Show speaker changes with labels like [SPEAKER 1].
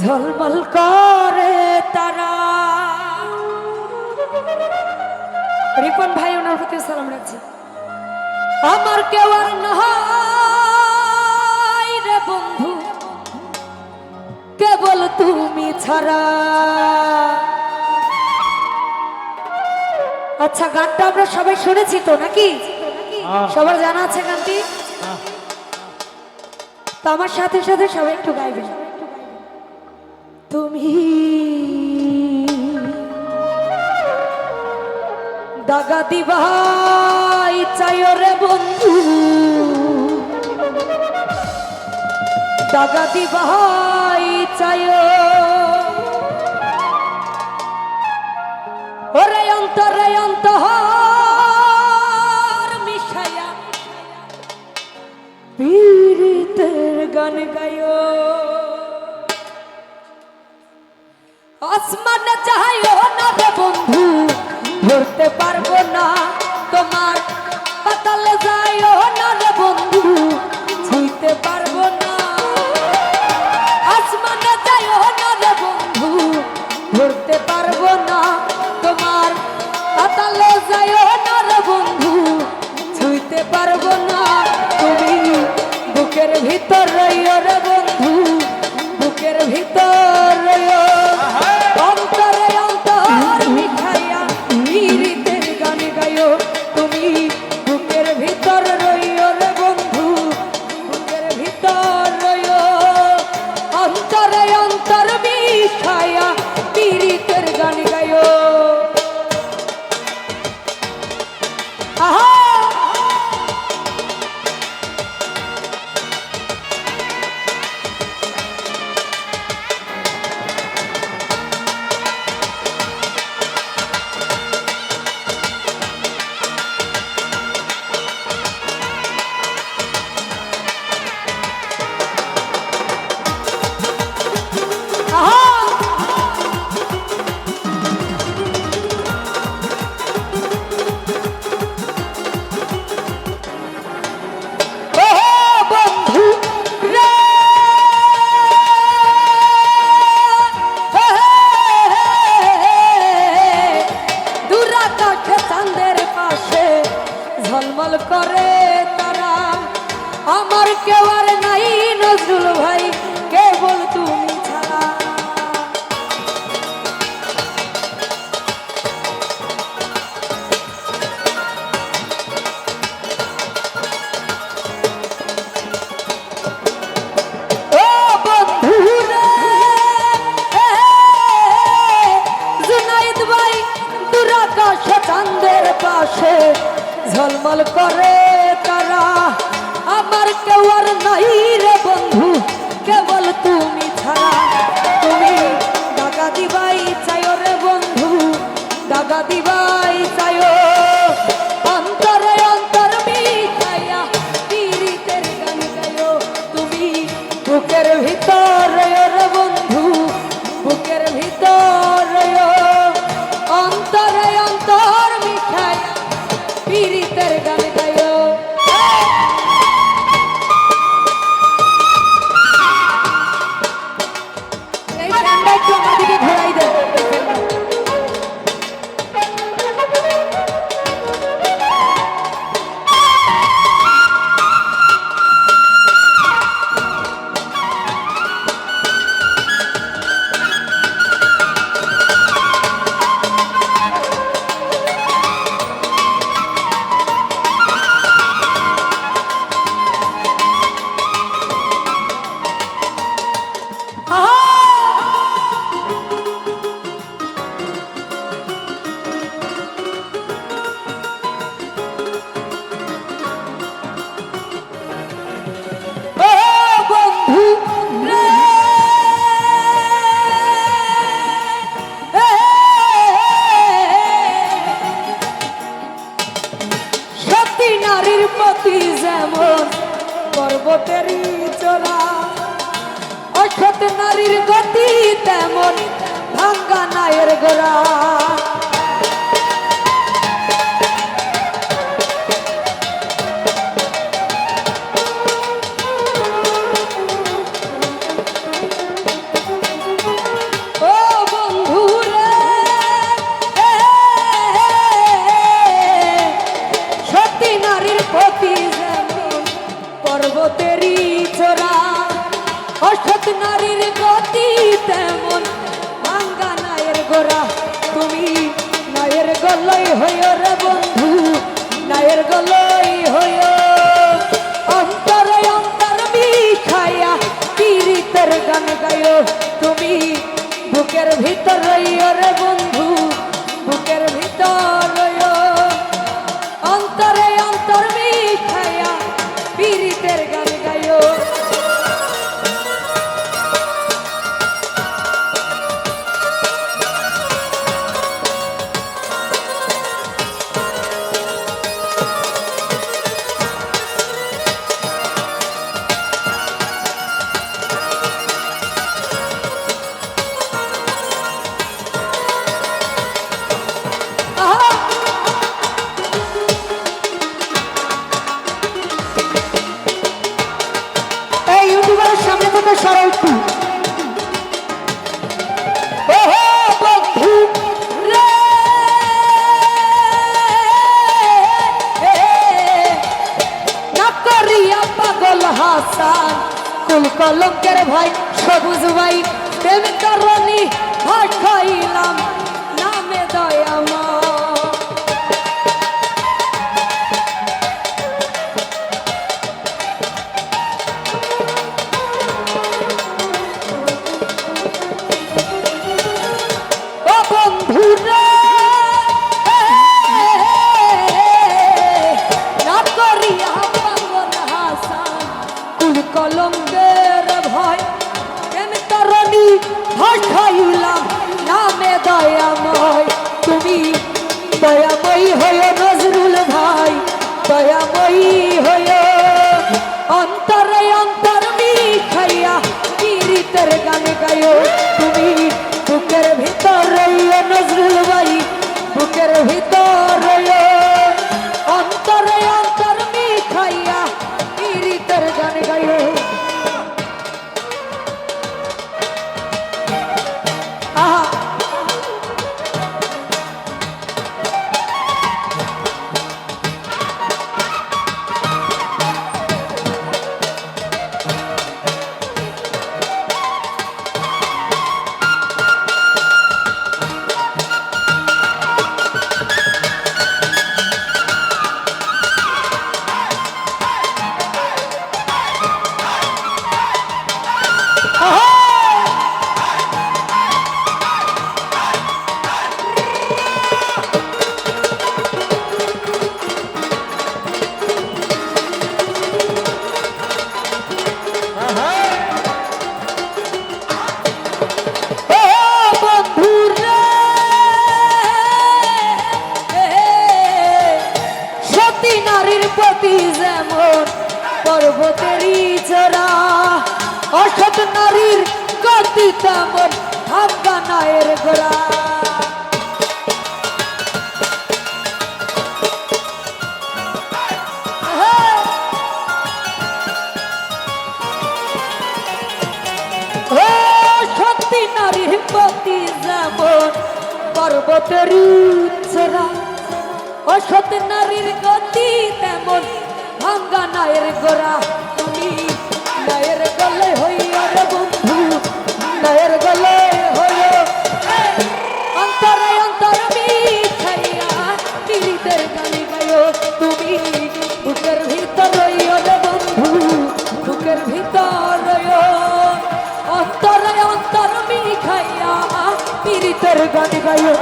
[SPEAKER 1] ঝলমল করে তারা। রিপন ভাই ওনার প্রতি সালাম রাখছি। আমার কেউ আর নাই রে বন্ধু কেবল তুমি ছাড়া। আচ্ছা গানটা আমরা সবাই শুনেছি তো নাকি? সবার জানা আছে গানটি? তো আমার সাথে সাথে সবাই একটু গাইবেন তুমি দাগা দিবাই চাই রে বন্ধু। দাগা দিবাই চাই ওরে অন্তরে অন্তর গান গায় আসমান চাহাইও না রে বন্ধু ধরতে পারব না। তোমার পাশে ঝলমল করে তারা। আমার কেউ আর নাই রে বন্ধু। সতী নারীর প্রতি যেমন পর্বতেরই চলা অসৎ নারীর গতি তেমন ভাঙ্গা নায়ের গোড়া। গান
[SPEAKER 2] থেকে সরো একটু
[SPEAKER 1] ওহো বন্ধু। রে। না করিয়া পাগল হাসান। কুল কলঙ্কের ভাই সবুজ ভাই পীড়িতের নারীর প্রতি যেমন পর্বতেরই চড়া অসৎ নারীর গতি তেমন ভাঙ্গা নায়ের গোড়া সত্যি নারীর প্রতি যেমন পর্বতের উচ্চরা অসৎ নারীর গতি তেমন ভাঙ্গা নায়ের গোড়া। তুমি নায়ের গলে হইয়া রে বন্ধু, নায়ের গলে হইয়া অন্তরে অন্তর মিঠাইয়া পীড়িতের গালি গায়ো তুমি বুকের ভিতর রইও বন্ধু, বুকের ভিতর অন্তরে অন্তর মিঠাইয়া পীড়িতের গালি গায়ো